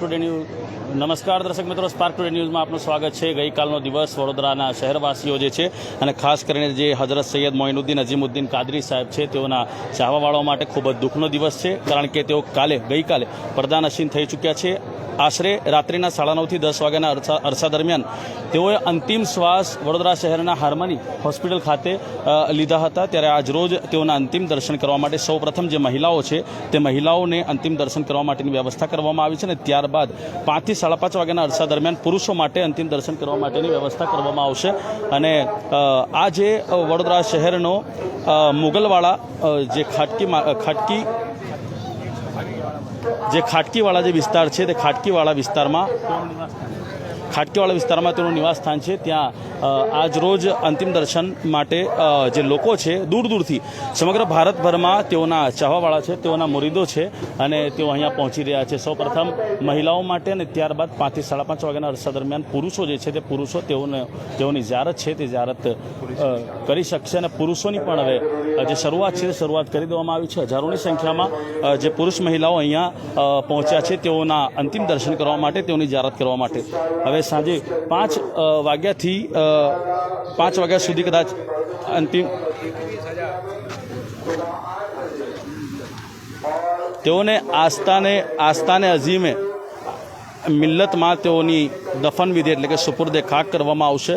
Today news નમસ્કાર દર્શક મિત્રો સ્પાર્ક ટુડે ન્યૂઝમાં આપનું સ્વાગત છે. ગઈકાલનો દિવસ વડોદરાના શહેરવાસીઓ જે છે અને ખાસ કરીને જે હજરત સૈયદ મોઇનુદ્દીન અઝીમુદ્દીન કાદરી સાહેબ છે, તેઓના ચાહવાવાળાઓ માટે ખૂબ જ દુઃખનો દિવસ છે, કારણ કે તેઓ કાલે, ગઈકાલે પડદાનશીન થઈ ચૂક્યા છે. આશરે રાત્રિના સાડા નવથી દસ વાગ્યાના અરસા અરસા દરમિયાન તેઓએ અંતિમ શ્વાસ વડોદરા શહેરના હાર્મની હોસ્પિટલ ખાતે લીધા હતા. ત્યારે આજરોજ તેઓના અંતિમ દર્શન કરવા માટે સૌપ્રથમ જે મહિલાઓ છે, તે મહિલાઓને અંતિમ દર્શન કરવા માટેની વ્યવસ્થા કરવામાં આવી છે અને ત્યારબાદ પાંચથી સાડા પાંચ વાગ્યાના અરસા દરમિયાન પુરુષો માટે અંતિમ દર્શન કરવા માટેની વ્યવસ્થા કરવામાં આવશે. અને આ જે વડોદરા શહેરનો મુગલવાળા જે ખાટકી ખાટકી જે ખાટકીવાળા જે વિસ્તાર છે તે ખાટકીવાળા વિસ્તારમાં ખાટકીવાળા વિસ્તારમાં તેનું નિવાસસ્થાન છે. ત્યાં આજરોજ આજ રોજ અંતિમ દર્શન માટે જે લોકો છે, દૂર દૂરથી, સમગ્ર ભારતભરમાં તેઓના ચાહવાવાળા છે, તેઓના મુરીદો છે અને તેઓ અહીંયા પહોંચી રહ્યા છે. સૌપ્રથમ મહિલાઓ માટે અને ત્યારબાદ પાંચથી સાડા પાંચ વાગ્યાના અરસા દરમિયાન પુરુષો જે છે તે પુરુષો તેઓને, તેઓની જ્યારત છે તે જ્યારત કરી શકશે અને પુરુષોની પણ હવે જે શરૂઆત છે તે શરૂઆત કરી દેવામાં આવી છે. હજારોની સંખ્યામાં જે પુરુષ મહિલાઓ અહીંયા પહોંચ્યા છે તેઓના અંતિમ દર્શન કરવા માટે, તેઓની જ્યારત કરવા માટે. હવે સાંજે પાંચ વાગ્યાથી પાંચ વાગ્યા સુધી કદાચ અંતિમ તેઓને આસ્થાને આસ્થાને અઝીમે મિલ્લતમાં તેઓની દફન વિધિ એટલે કે સુપુર્દે ખાક કરવામાં આવશે.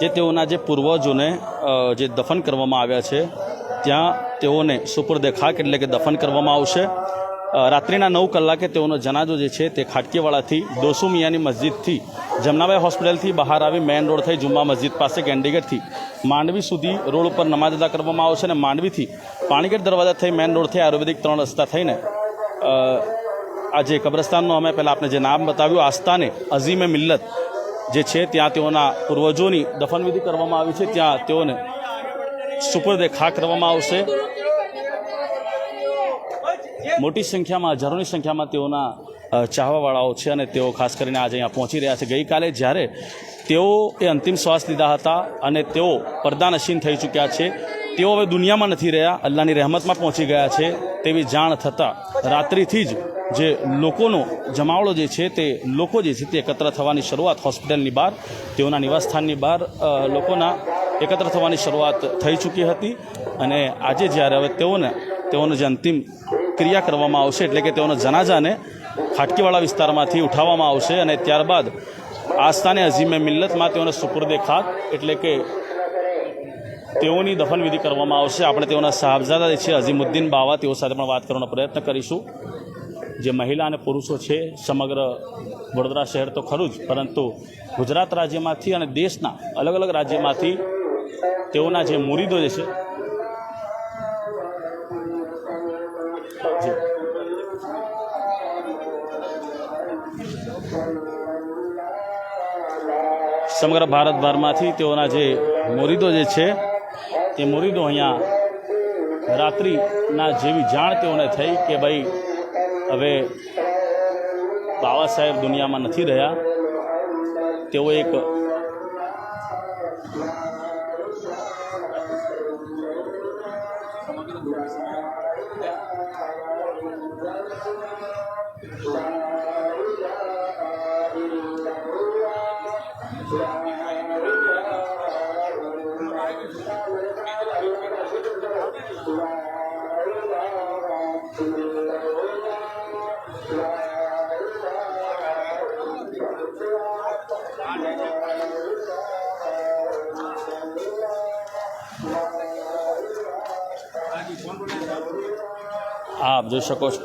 જે તેઓના જે પૂર્વજોને જે દફન કરવામાં આવ્યા છે, ત્યાં તેઓને સુપુર્દે ખાક એટલે કે દફન કરવામાં આવશે. રાત્રિના નવ કલાકે તેઓનો જનાજો જે છે તે ખાટકીવાડાથી દોસુ મિયાની મસ્જિદથી, જમનાબાઈ હોસ્પિટલથી બહાર આવી મેઇન રોડ થઈ જુમ્મા મસ્જિદ પાસે કેન્ડીગેટથી માંડવી સુધી રોડ ઉપર નમાજ અદા કરવામાં આવશે અને માંડવીથી પાણીગઢ દરવાજા થઈ મેઇન રોડ થઈ આયુર્વેદિક ત્રણ રસ્તા થઈને આજે જે કબ્રસ્તાનનું અમે પહેલાં આપણે જે નામ બતાવ્યું, આસ્થાને અઝીમે મિલ્લત. જે છે, ત્યાં તેઓના પૂર્વજોની દફનવિધિ કરવામાં આવી છે. ત્યાં તેઓને સુપરદે ખા કરવામાં આવશે. મોટી સંખ્યામાં, હજારોની સંખ્યામાં તેઓના ચાહવાવાળાઓ છે અને તેઓ ખાસ કરીને આજે અહીંયા પહોંચી રહ્યા છે. ગઈકાલે જ્યારે તેઓ એ અંતિમ શ્વાસ લીધા હતા અને તેઓ પડદાનશીન થઈ ચૂક્યા છે, તેઓ હવે દુનિયામાં નથી રહ્યા. અલ્લાહની રહેમતમાં પહોંચી ગયા છે. તેવી જાણ થતાં રાત્રિથી જ જે લોકોનો જમાવડો જે છે તે લોકો જે છે તે એકત્ર થવાની શરૂઆત હોસ્પિટલની બહાર, તેઓના નિવાસસ્થાનની બહાર લોકોના એકત્ર થવાની શરૂઆત થઈ ચૂકી હતી અને આજે જ્યારે હવે તેઓને, તેઓનો જે અંતિમ ક્રિયા કરવામાં આવશે એટલે કે તેઓના જનાજાને ખાટકીવાળા વિસ્તારમાંથી ઉઠાવવામાં આવશે અને ત્યારબાદ આસ્થાને અઝીમે મિલ્લતમાં તેઓને સુપુર્દે ખાક એટલે કે તેઓની દફનવિધિ કરવામાં આવશે આપણે તેઓના સાહબજાદા જે છે, અઝીમુદ્દીન બાવા, તેઓ સાથે પણ વાત કરવાનો પ્રયત્ન કરીશું જે મહિલા અને પુરુષો છે, સમગ્ર વડોદરા શહેર તો ખરું જ, પરંતુ ગુજરાત રાજ્યમાંથી અને દેશના અલગ અલગ રાજ્યમાંથી તેઓના જે મુરીદો જે છે. સમગ્ર ભારતભરમાંથી તેઓના જે મુરીદો જે છે તે મુરીદો અહીંયા રાત્રિના જેવી જાણ તેઓને થઈ કે ભાઈ, હવે બાબા સાહેબ દુનિયામાં નથી રહ્યા. તેઓ એક આપ જોઈ શકો છો.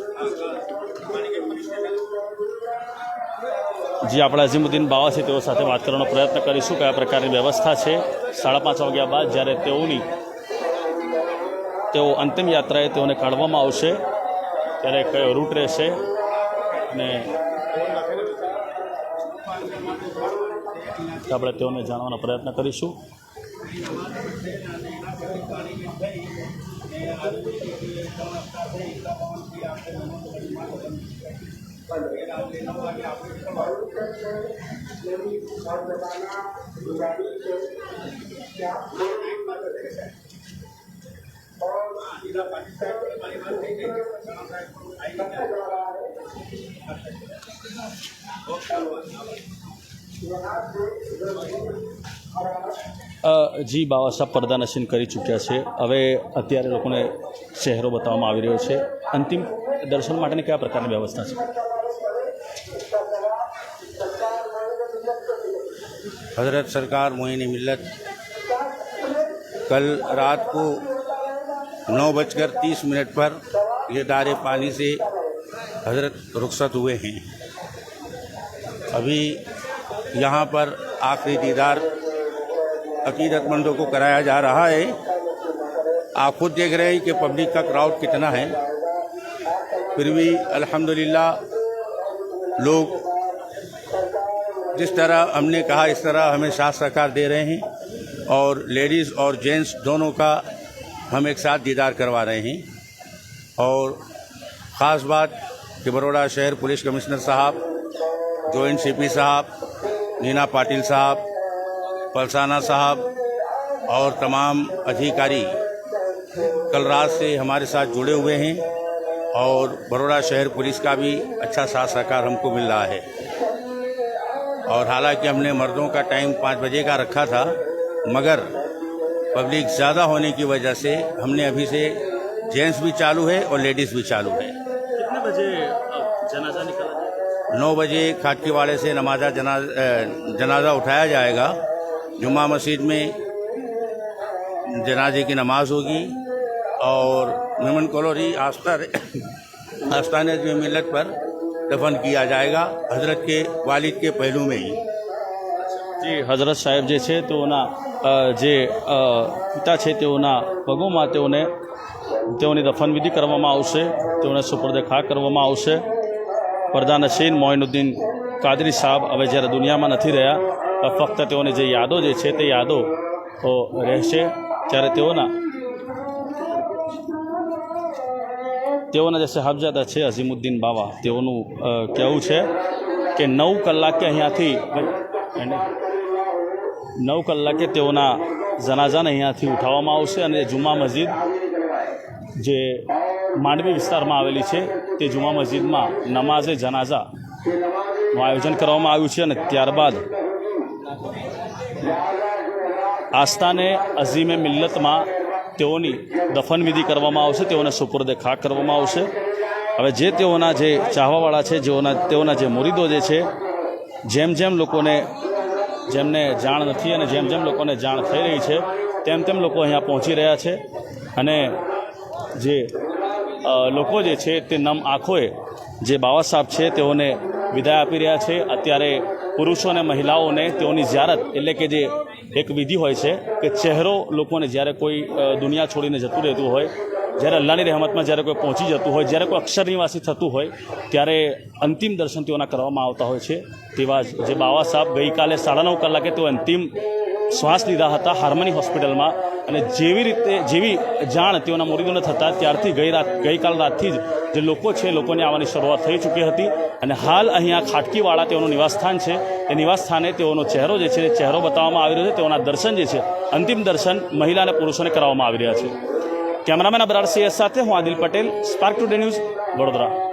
જે, આપણા અઝીમુદ્દીન બાવા છે, તેઓ સાથે વાત કરવાનો પ્રયત્ન કરીશું કયા પ્રકારની વ્યવસ્થા છે. સાડા પાંચ વાગ્યા બાદ જ્યારે તેઓની તેઓ અંતિમ યાત્રાએ તેઓને કાઢવામાં આવશે, ત્યારે કયો રૂટ રહેશે અને આપણે તેઓને જાણવાનો પ્રયત્ન કરીશું. અ, જી બાબા સાહેબ પડદા નશીન કરી ચૂક્યા છે હવે અત્યારે લોકોને ચહેરો બતાવવામાં આવી રહ્યો છે અંતિમ દર્શન માટેની કયા પ્રકારની વ્યવસ્થા છે हज़रत सरकार मोइन मिल्लत कल रात को नौ बजकर तीस मिनट पर ये दारे पानी से हज़रत रुखसत हुए हैं। अभी यहाँ पर आखिरी दीदार अकीदतमंदों को कराया जा रहा है। आप खुद देख रहे हैं कि पब्लिक का क्राउड कितना है। फिर भी अल्हम्दुलिल्लाह लोग जिस तरह हमने कहा, इस तरह हमें साथ सहकार दे रहे हैं और लेडीज़ और जेंट्स दोनों का हम एक साथ दीदार करवा रहे हैं। और ख़ास बात कि बड़ोड़ा शहर पुलिस कमिश्नर साहब, जॉइंट सीपी साहब, नीना पाटिल साहब, पलसाना साहब और तमाम अधिकारी कल रात से हमारे साथ जुड़े हुए हैं और बड़ोड़ा शहर पुलिस का भी अच्छा साथ सहकार हमको मिल रहा है। और हालाँकि हमने मर्दों का टाइम पाँच बजे का रखा था, मगर पब्लिक ज़्यादा होने की वजह से हमने अभी से जेंट्स भी चालू है और लेडीज़ भी चालू है। नौ बजे खाटकीवाड़े से नमाजा जनाज अ, जनाजा उठाया जाएगा जुम्मा मस्जिद में जनाजे की नमाज होगी और मेमन कॉलोनी आस्था आस्थान मिलत पर दफन किया जाएगा हजरत के वालिद के पहलू में ही જી હઝરત સાહેબ જે છે તેઓના અ, જે અ, પિતા છે તેઓના પગોમાં તેઓને તેઓની દફનવિધિ કરવામાં આવશે તેઓને સુપરદે ખા કરવામાં આવશે પ્રધાન નશીન મોઇનુદ્દીન કાદરી સાહેબ હવે જ્યારે દુનિયામાં નથી રહ્યા ફક્ત તેઓની જે યાદો જે છે તે યાદો રહેશે. ત્યારે તેઓના તેઓના જે સાહેબજાદા છે અઝીમુદ્દીન બાવા, તેઓનું કહેવું છે કે નવ કલાકે અહીંયાથી નવ કલાકે તેઓના જનાઝાને અહીંયાથી ઉઠાવવામાં આવશે અને જુમા મસ્જિદ જે માંડવી વિસ્તારમાં આવેલી છે. તે જુમા મસ્જિદમાં નમાઝે જનાઝાનું આયોજન કરવામાં આવ્યું છે અને ત્યારબાદ આસ્થાને અઝીમે મિલ્લતમાં તેઓની દફનવિધિ કરવામાં આવશે, તેઓને સુપુર્દે ખાક કરવામાં આવશે. હવે જે તેઓના જે ચાહવાવાળા છે, જેઓના, તેઓના જે મુરીદો જે છે, જેમ જેમ લોકોને, જેમને જાણ નથી અને જેમ જેમ લોકોને જાણ થઈ રહી છે, તેમ તેમ લોકો અહીંયા પહોંચી રહ્યા છે. અને જે લોકો જે છે તે નમ આંખોએ જે બાવા સાહેબ છે તેઓને વિદાય આપી રહ્યા છે. અત્યારે પુરુષો અને મહિલાઓને તેઓની જ્યારત એટલે કે જે એક વિધિ હોય છે કે ચહેરો લોકોને જ્યારે કોઈ દુનિયા છોડીને જતું રહેતું હોય, જ્યારે અલ્લાહની રહેમતમાં જ્યારે કોઈ પહોંચી જતું હોય, જ્યારે કોઈ અક્ષર નિવાસી થતું હોય, ત્યારે અંતિમ દર્શન તેઓના કરવામાં આવતા હોય છે. તેવા જે બાવા સાહેબ ગઈકાલે સાડા નવ કલાકે તેઓ અંતિમ શ્વાસ લીધા હતા હાર્મની હોસ્પિટલમાં. અને જેવી રીતે, જેવી જાણ તેઓના મુરીદોને થતા ત્યારથી ગઈ રાત, ગઈકાલ રાતથી જ જે લોકો છે, લોકોને આવવાની શરૂઆત થઈ ચૂકી હતી. અને હાલ અહીંયા ખાટકીવાળા તેઓનું નિવાસસ્થાન છે. એ નિવાસસ્થાને તેઓનો ચહેરો જે છે, ચહેરો બતાવવામાં આવી રહ્યો છે. તેઓના દર્શન જે છે, અંતિમ દર્શન મહિલા અને પુરુષોને કરવામાં આવી રહ્યા છે. કેમેરામેન અબરાર સિંહ સાથે હું Adil Patel Spark Today News Vadodara.